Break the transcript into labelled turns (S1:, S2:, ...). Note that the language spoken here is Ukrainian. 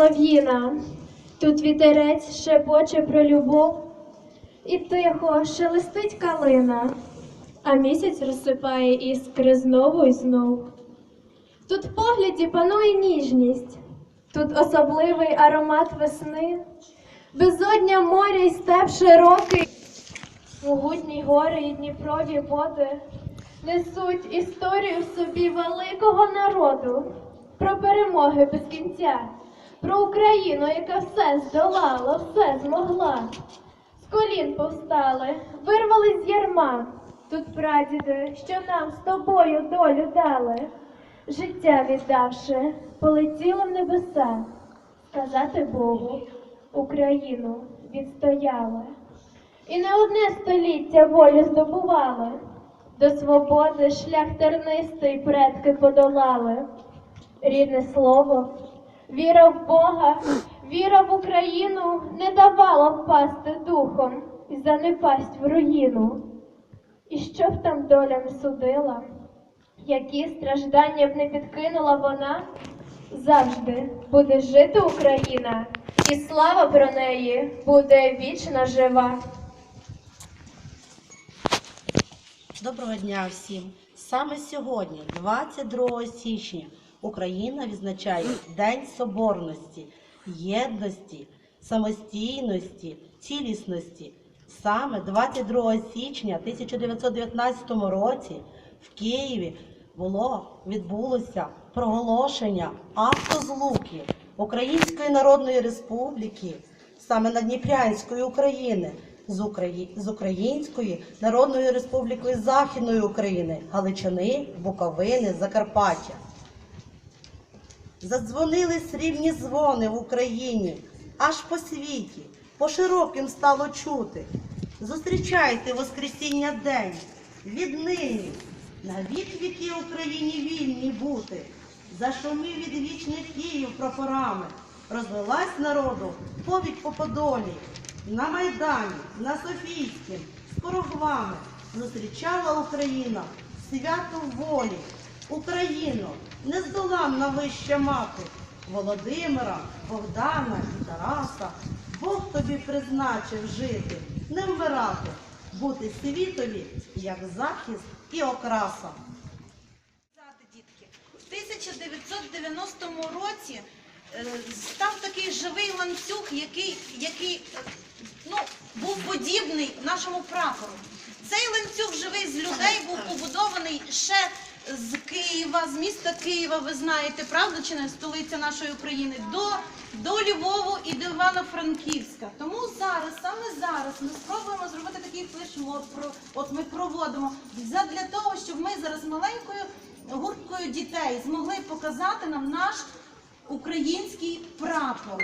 S1: солов'їна, тут вітерець шепоче про любов, і тихо шелестить калина, а місяць розсипає іскри знову і знов. Тут в погляді панує ніжність, тут особливий аромат весни, безодня моря і степ широкий, могутні гори і Дніпрові води несуть історію собі великого народу, про перемоги без кінця, про Україну, яка все здолала, все змогла. З колін повстали, вирвались з ярма. Тут прадіди, що нам з тобою долю дали, життя віддавши, полетіли в небеса, сказати Богу, Україну відстояли. І не одне століття волю здобували, до свободи шлях тернистий предки подолали. Рідне слово, віра в Бога, віра в Україну не давала впасти духом і занепасть в руїну. І що б там доля не судила, які страждання б не підкинула вона, завжди буде жити Україна, і слава про неї буде вічно жива.
S2: Доброго дня всім! Саме сьогодні, 22 січня, Україна відзначає День Соборності, єдності, самостійності, цілісності. Саме 22 січня 1919 році в Києві було відбулося проголошення акту злуки Української Народної Республіки саме Надніпрянської України з, Украї... з Української Народної Республіки Західної України, Галичини, Буковини, Закарпаття. Задзвонили срібні дзвони в Україні, аж по світі, по широким стало чути. Зустрічайте Воскресіння день, віднині, на вік віки Україні вільні бути. Зашумів від вічних Київ прапорами, розлилась народу повідь по Подолі. На Майдані, на Софійськім, з порогвами зустрічала Україна свято волі. Україну, нездоланна вища мати, Володимира, Богдана і Тараса, Бог тобі призначив жити, не вмирати, бути світові, як захист і окраса.
S3: В 1990 році е, став такий живий ланцюг, який, який е, ну, був подібний нашому прапору. Цей ланцюг живий з людей був побудований ще з Києва, з міста Києва, ви знаєте, правда чи не столиця нашої України, до, до Львову і до Івано-Франківська. Тому зараз, саме зараз, ми спробуємо зробити такий флешмоб. Про, от ми проводимо для того, щоб ми зараз маленькою гурткою дітей змогли показати нам наш український прапор.